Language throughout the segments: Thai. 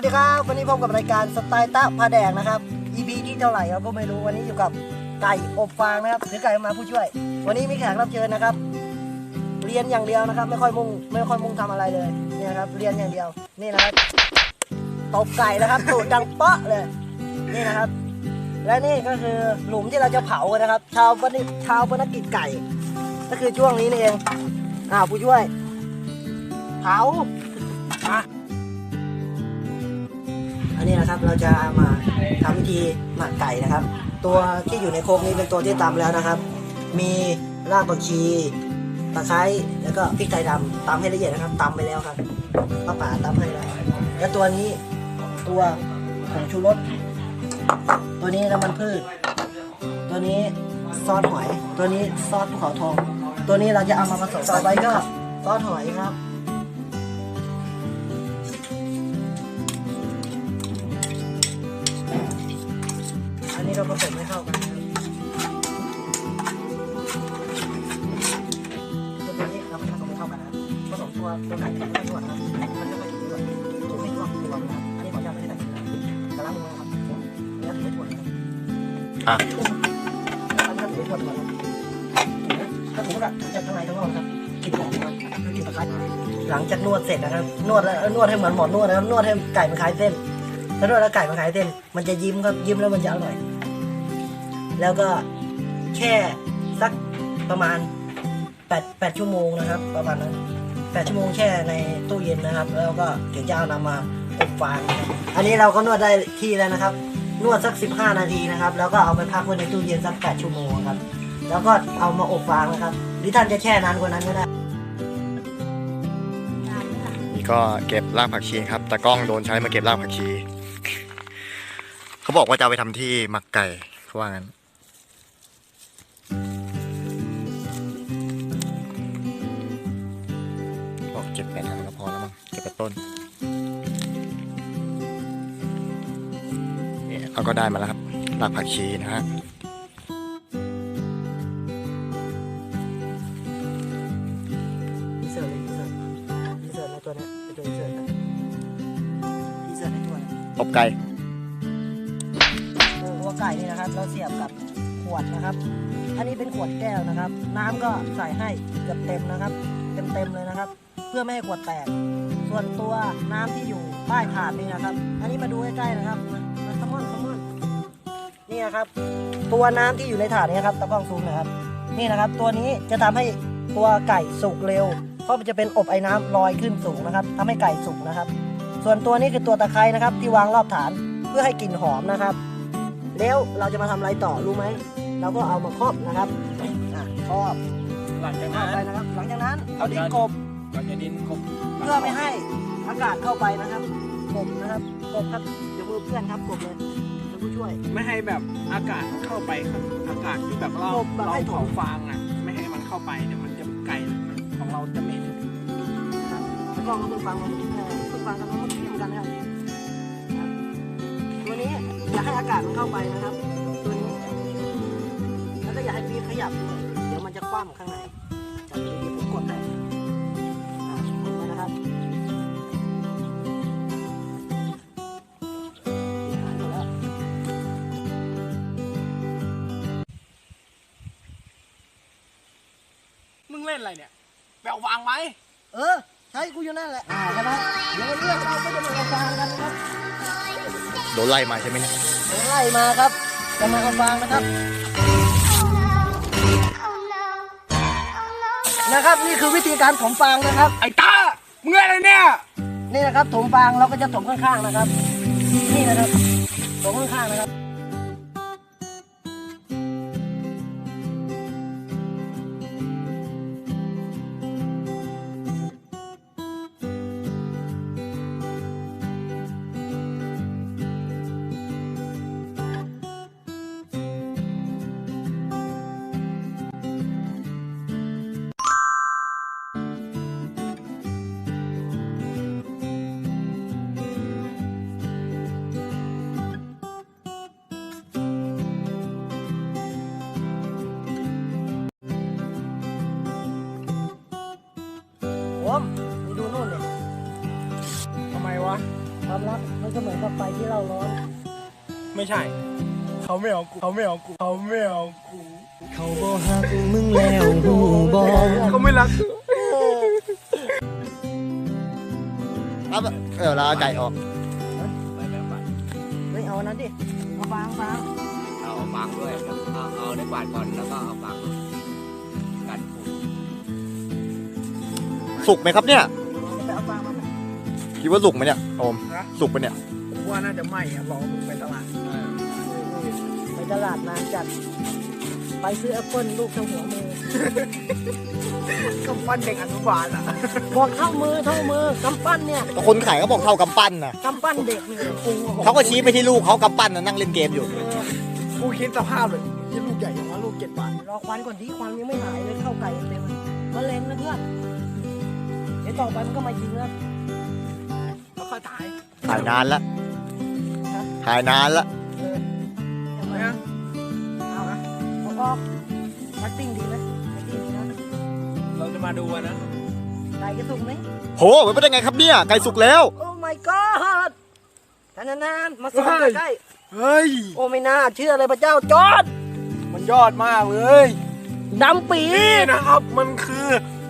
วัสดีครับ วันนี้พบกับรายการสไตล์ตะพาแดงนะครับ EP ที่เท่าไหร่เราก็ไม่รู้วันนี้อยู่กับไก่อบฟางนะครับหรือไก่มาผู้ช่วย วันนี้มีแขกรับเชิญนะครับ เรียนอย่างเดียวนะครับ ไม่ค่อยมุ่งไม่ค่อยมุ่งทำอะไรเลยนี่นะครับ เรียนอย่างเดียวนี่นะครับตบไก่นะครับตูดดังเปาะเลย นี่นะครับ และนี่ก็คือหลุมที่เราจะเผากันนะครับชาวบนิชาวบนกิจไก่ ก็คือช่วงนี้นี่เองอ่าวผู้ช่วย เผา อันนี้นะครับเราจะมาทำวิธีหมักไก่นะครับ ตัวที่อยู่ในโครงนี้เป็นตัวที่ตำแล้วนะครับ มีรากผักชีตะไคร้แล้วก็พริกไทยดำตำให้ละเอียดนะครับตำไปแล้วครับป้าป่าตำให้แล้วแล้วตัวนี้ตัวผงชูรสตัวนี้น้ำมันพืช ตัวนี้ซอสหอย ตัวนี้ซอสภูเขาทอง ตัวนี้เราจะเอามาผสมต่อไปก็ซอสหอยครับ นี้เราผสมให้เข้ากันนะตัวนี้เราผสมให้เข้ากันนะผสมตัวตัวไก่กับตัวนะครับมันจะไม่ถึงด้วยตัวไม่ร่วมตัวนะอันนี้ขออนุญาตไม่ได้ใส่นะครับกระลังมือนะครับอันนี้ถือไม่ถั่วนะครับอะอันนี้ถือไม่ถั่วนะครับถ้าสมมติว่าจากข้างในข้งนอกนะครับกลิ่นหอมนะครับกลิ่นตะไคร้หลังจากนวดเสร็จนะครับ นวดแล้วนวดให้เหมือนหมอนวดนะครับนวดให้ไก่มันคลายเส้นถ้านวดแล้วไก่มันคลายเส้นมันจะยิ้มครับยิ้มแล้วมันจะอร่อย แล้วก็แช่สักประมาณ8 8ชั่วโมงนะครับ ประมาณนั้น8ชั่วโมงแช่ในตู้เย็นนะครับ แล้วก็ถึงจะเอานำมาอบฟางนะครับอันนี้เราก็นวดได้ที่แล้วนะครับ นวดสัก 15 นาทีนะครับ แล้วก็เอาไปพักไว้ในตู้เย็นสัก 8 ชั่วโมงครับ แล้วก็เอามาอบฟางนะครับ หรือท่านจะแช่นานกว่านั้นก็ได้นี่ก็เก็บรากผักชีครับตากล้องโดนใช้มาเก็บรากผักชี เขาบอกว่าจะเอาไปทำที่หมักไก่เขาว่างั้น แล้วมั้งเก็บแต่ต้นนี่เราก็ได้มาแล้วครับรากผักชีนะฮะอินเสิร์ตเลยอินเสิร์ตอินเสิร์ตในตัวนี้ตัวอินเสิร์ตครับอินเสิร์ตในตัวเนี้ยตบไก่ตัวไก่นี่นะครับ เราเสียบกับขวดนะครับ อันนี้เป็นขวดแก้วนะครับ น้ำก็ใส่ให้เกือบเต็มนะครับ เต็มเต็มเลยนะครับ เพื่อไม่ให้ขวดแตก ส่วนตัวน้ำที่อยู่ใต้ถาดนี่นะครับ อันนี้มาดูใกล้ๆนะครับมามาขมอนขมอนนี่นะครับ ตัวน้ำที่อยู่ในถาดนี้ครับตะกล้องซูมหนะครับ นี่นะครับ ตัวนี้จะทำให้ตัวไก่สุกเร็ว เพราะมันจะเป็นอบไอ้น้ำลอยขึ้นสูงนะครับทำให้ไก่สุกนะครับ ส่วนตัวนี้คือตัวตะไคร้นะครับ ที่วางรอบฐานเพื่อให้กลิ่นหอมนะครับ แล้วเราจะมาทำอะไรต่อรู้ไหมเราก็เอามาครอบนะครับอะครอบหลังจากครอบนั้นไปนะครับ หลังจากนั้นเอาดินกบ เราจะดินกบเพื่อไม่ให้อากาศเข้าไปนะครับกบนะครับกบครับเดี๋ยวมือเพื่อนครับกบเลยเดี๋ยวผู้ช่วย ไม่ให้แบบอากาศเข้าไปครับอากาศที่แบบเรากบแบบเราให้ถ่วเผาง ฟางอะ ไม่ให้มันเข้าไปเดี๋ยวมันจะไก่ของเราจะเหม็นครับแล้วก็มาเพิ่งฟังมาเพิ่งฟังกันมาเมื่อกี้เหมือนกันนะครับครับตัวนี้อย่าให้อากาศมันเข้าไปนะครับ ตัวนี้ แล้วก็อย่าให้ปี๊บขยับด้วยเดี๋ยวมันจะคว่ำข้างในจับดีๆผมกดให้ เล่นอะไรเนี่ยแปลวางไหมเออ ใช้กูอยู่นั่นแหละอ่าใช่ไหมเดี๋ยววันนี้เราก็จะมาเอาฟางกันนะครับโดนไล่มาใช่ไหมเนี่ยเดี๋ยวไล่มาครับจะมาเอาฟางนะครับ นะครับนี่คือวิธีการถมฟางนะครับ ไอ้ตามึงเล่นอะไรเนี่ย นี่นะครับถมฟางเราก็จะถมข้างๆนะครับ นี่นะครับถมข้างๆนะครับ ไม่ใช่ เขาไม่เอากูเขาไม่เอากูเขาไม่เอากูเขาบอกหักมึงแล้วหูบอกเขาไม่รักครับเออเราเอาไก่ออกไม่เอานั้นดิเอาฟางฟางเอาฟางด้วยแล้วเอาเอาได้กวาดก่อนแล้วก็เอาฟางกันฝุ่นสุกไหมครับเนี่ย ไปเอาฟางมา คิดว่าสุกไหมเนี่ยโอมสุกปะเนี่ยผม ว่าน่าจะไหม้อะรอมึงไปตลาดไปตลาดนานจัด ไปซื้อแอปเปิ้ลลูกเท่าหัวมือ กำปั้นเด็กอนุบาลอะบอกเท่ามือเท่ามือกำปั้นเนี่ยแต่คนขายก็บอกเท่ากำปั้นนะกำปั้นเด็กนี่กูเขาก็ชี้ไปที่ลูกเขากำปั้นนะนั่งเล่นเกมอยู่กูคิดสภาพเลยยี่ลูกใหญ่อย่างว่าลูกเจ็ดบาทรอควันก่อนดิควันยังไม่หายเลยเข้าไก่เต็มมะเร็งนะเพื่อนเดี๋ยวต่อไปมันก็มายิงแล้วแล้วค่อยตายถ่ายนานละ ถ่ายนานละเออยังไงนเอานะเอาออกแอคติ้งดีไหมแอคติ้งดีนะเราจะมาดูอะนะไก่จะสุกไหมโหมันเป็นได้ไงครับเนี่ย ไก่สุกแล้ว โอ้ my god นานๆมาสุกใกล้เฮ้ย ๆโอ้ไม่น่าเชื่อเลยพระเจ้าจอดมันยอดมากเลยดำปีนี่นะครับมันคือ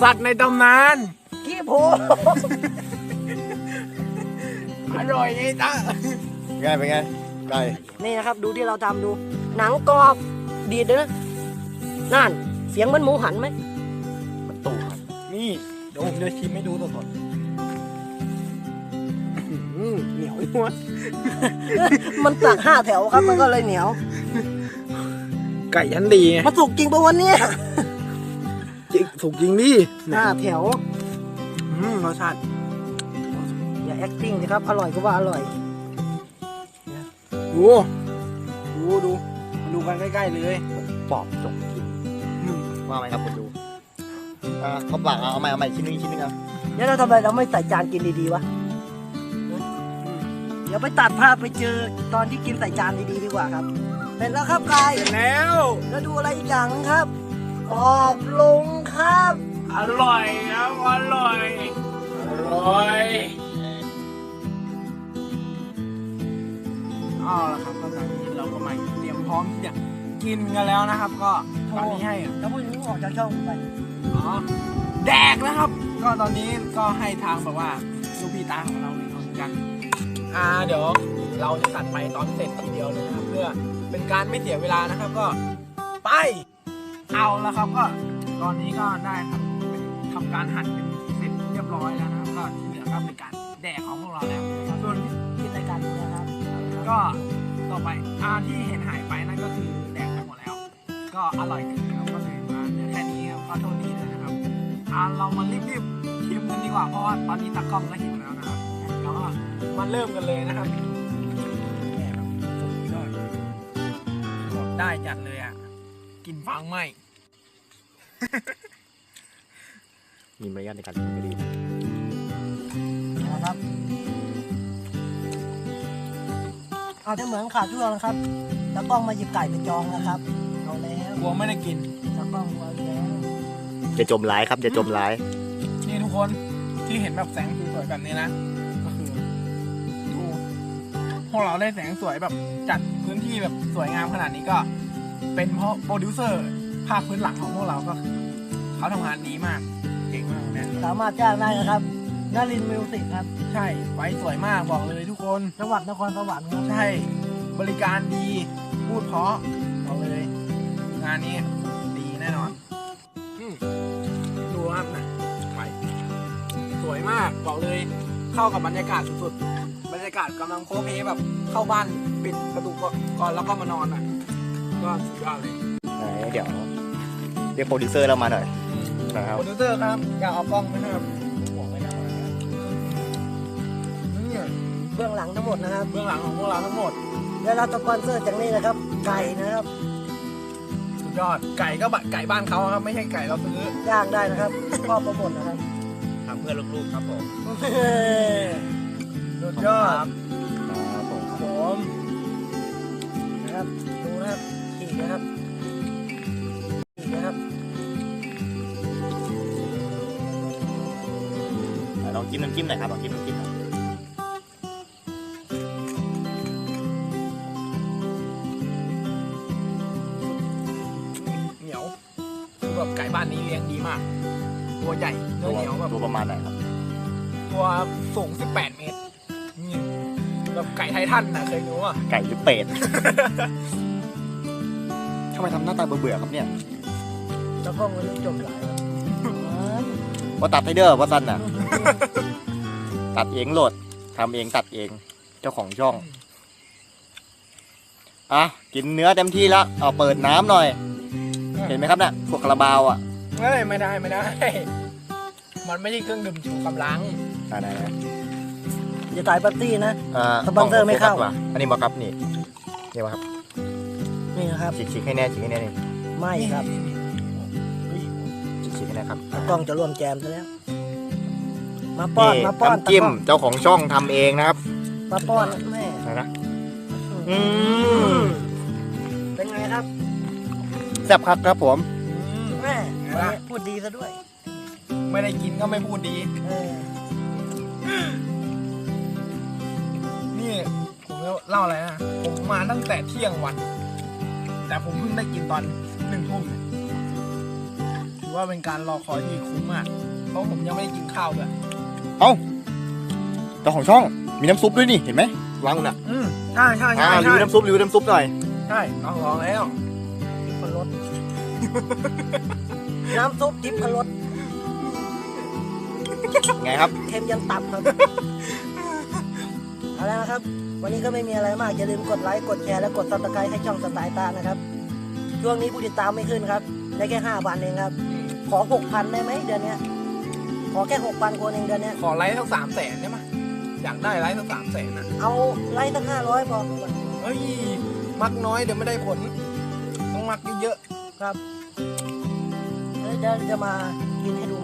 สัตว์ในตำนาน ขี้โพอร่อยไงจ๊ะ ไงเป็นไงไก่นี่นะครับดูที่เราทำดู หนังกรอบดีดเลยนะนั่นเสียงเหมันหมูหันไหมมันตูครับนี่เดี๋ยวผมจะชิมให้ดูสดๆอื้อหือเหนียวมากมันตักห้าแถวครับมันก็เลยเหนียว ไก่ยันดีไงมาสุกจริงปะวันนี้จริงถูกจริงดิห้าแถวอืมรสชาติอย่า acting สิครับ อร่อยก็ว่าอร่อย ดู ดูดูมาดูกันใกล้ ๆ เลยปอบจกกินอืมว่าไหมครับคุณดูอ่าเขาปากเอาเอาใหม่เอาใหม่ชิ้นนึงชิ้นนึงเอาแล้วเราทำไมเราไม่ใส่จานกินดีๆวะเดี๋ยวไปตัดภาพไปเจอตอนที่กินใส่จานดีๆดีกว่าครับเสร็จแล้วครับกายแล้วแล้วดูอะไรอีกอย่างนึงครับขอบลงครับ อร่อยครับอร่อย กินกันแล้วนะครับ ก็ตอนนี้ให้ถ้าพูดอย่างนี้ออกจากช่องไปอ๋อแดกนะครับ ก็ตอนนี้ก็ให้ทางแบบว่าลูกพี่ตาของเราเนี่ยเอากัน อ่าเดี๋ยวเราจะตัดไปตอนเสร็จทีเดียวเลยนะครับ เพื่อเป็นการไม่เสียเวลานะครับก็ไป เอาแล้วครับก็ตอนนี้ก็ได้ครับทำการหั่นเป็นเสร็จเรียบร้อยแล้วนะครับ ก็ที่เหลือก็เป็นการแดกของพวกเราแล้วส่วนกินรายการนี้นะครับ ก็ต่อไปอ่าที่เห็นหายไปนั่นก็คือ ก็อร่อยขึ้นครับก็เลยมาเหลือแค่นี้ครับก็โทษดีด้วยนะครับอ่าเรามารีบๆชิมกันดีกว่าเพราะว่าตอนนี้ตากล้องก็หิวแล้วนะครับแล้วก็มาเริ่มกันเลยนะครับแหมแบบสุดยอดได้จัดเลยอะกลินฟางไหมมีมารยาทในการกินก็ดีนะครับเอาถ้าเหมือนขาดช่วงนะครับ แล้วกล้องมาหยิบไก่ไปจองนะครับ กลัวไม่ได้กินแล้วกล้องมาแล้ว จะจมร้ายครับจะจมร้าย นี่ทุกคนที่เห็นแบบแสงสวยๆแบบนี้นะ ก็คือดูพวกเราได้แสงสวยแบบจัดพื้นที่แบบสวยงามขนาดนี้ก็ เป็นเพราะโปรดิวเซอร์ภาคพื้นหลังของพวกเราก็คือเขาทำงานดีมาก เก่งมากเนี่ยสามารถจ้างได้นะครับนารินมิวสิกครับ ใช่ไฟสวยมากบอกเลยทุกคนจังหวัดนครสวรรค์ครับใช่ บริการดี พูดเพราะบอกเลย งานนี้ดีแน่นอนอืมดูครับนะไฟสวยมากบอกเลยเข้ากับบรรยากาศสุดๆ บรรยากาศกำลังโคเพแบบเข้าบ้านปิดประตูก่อนแล้วก็มานอนอะ ก็สุดยอดเลยไหนเดี๋ยวเรียกโปรดิวเซอร์เรามาหน่อยนะครับโปรดิวเซอร์ครับอยากเอากล้องไหมครับบอกไม่ได้นะนี่เบื้องหลังทั้งหมดนะครับ เบื้องหลังของพวกเราทั้งหมด และเราสปอนเซอร์จากนี่นะครับ ไก่นะครับสุด ยอดไก่ก็บะไก่บ้านเขาครับ ไม่ใช่ไก่เราซื้อย่างได้นะครับก็โปรโมทนะครับทำเพื่อลูกๆครับผมสุดยอดครับผมผมนะครับดูนะครับขีดนะครับขีดนะครับลองจิ้มน้ำจิ้มหน่อยครับลองจิ้มน้ำจิ้มหน่อย ตัอวเหนียวแบบตัวประมาณไหนครับ ตัวสูง 18 เมตรนี่แบบไก่ไททันนะเคยรู้อะไก่หรือเป็ด ทำไมทำหน้าตาเบื่อๆครับเนี่ยแล้วก็มันจบหลายแล้วว่าตัดให้เด้อว่าสั้นน่ะ ตัดเองโหลดทำเองตัดเอง เจ้าของช่อง อะ กินเนื้อเต็มที่แล้ว เอาเปิดน้ำหน่อย เห็นไหมครับน่ะพวกคาราบาวอะ เฮ้ยไม่ได้ไม่ได้ มันไม่ใช่เครื่องดื่มชูกำลัง อ่าไหนนะอย่าตายปาร์ตี้นะ อ่าสปอนเซอร์ไม่เข้าโฟกัสว่ะอันนี้บอกครับนี่นี่วะครับนี่นะครับฉีกฉีกให้แน่ฉีกให้แน่นี่ไม่ครับฉีกฉีกให้แน่ครับตากล้องจะร่วมแจมซะแล้ว มาป้อนนี่มาป้อนน้ำจิ้มตากล้องเจ้าของช่องทำเองนะครับมาป้อนแม่ไหนนะอืมเป็นไงครับแซ่บครับครับผม แม่วันนี้พูดดีซะด้วย ไม่ได้กินก็ไม่พูดดี เออนี่ผมจะเล่าอะไรนะ ผมมาตั้งแต่เที่ยงวัน แต่ผมเพิ่งได้กินตอนหนึ่งทุ่มเนี่ยถือว่าเป็นการรอคอยที่คุ้มมาก เพราะผมยังไม่ได้กินข้าวด้วยเจ้าของช่องมีน้ำซุปด้วยนี่เห็นไหมวางอยู่น่ะอืมใช่ใช่อ่าใช่รีใช่วิวน้ำซุปรีวิวน้ำซุปหน่อยใช่ลองลองแล้วพรสน้ำซุปทิพพรส ไงครับ เค็มยันตับครับ เอาละนะครับ วันนี้ก็ไม่มีอะไรมาก อย่าลืมกดไลค์ กดแชร์ และกดซับสไครต์ให้ช่องสไตล์ตานะครับ ช่วงนี้ผู้ติดตามไม่ขึ้นครับ ได้แค่ห้าพันเองครับ ขอหกพันได้ไหมเดือนเนี้ย ขอแค่หกพันคนเองเดือนเนี้ย ขอไลค์สักสามแสนได้ไหมอยากได้ไลค์สักสามแสนนะเอาไลค์ตั้งห้าร้อยพอเฮ้ย มักน้อยเดี๋ยวไม่ได้ผล ต้องมักเยอะครับ แล้วจะจะมากินให้ดูใ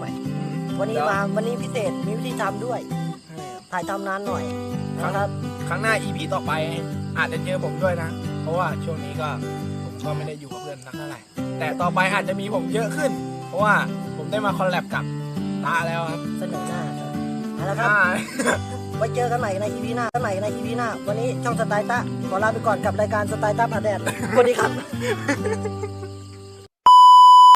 หม่ๆ วันนี้เดี๋ยมาวันนี้พิเศษมีวิธีทำด้วยให้ถ่ายทำนานหน่อยนะครับ ครั้งหน้า EP ต่อไปอาจจะเจอผมด้วยนะ เพราะว่าช่วงนี้ก็ผมก็ไม่ได้อยู่กับเพื่อนนักเท่าไหร่แต่ต่อไปอาจจะมีผมเยอะขึ้น เพราะว่าผมได้มาคอลแลบกับตาแล้วครับเสนอหน้าครับเอาละครับอ่าไว้เจอกันใหม่ใน EP หน้ากันใหม่ใน EP หน้า วันนี้ช่องสไตล์ตะขอลาไปก่อนกับรายการสไตล์ตะผ่าแดดสวัสดีครับ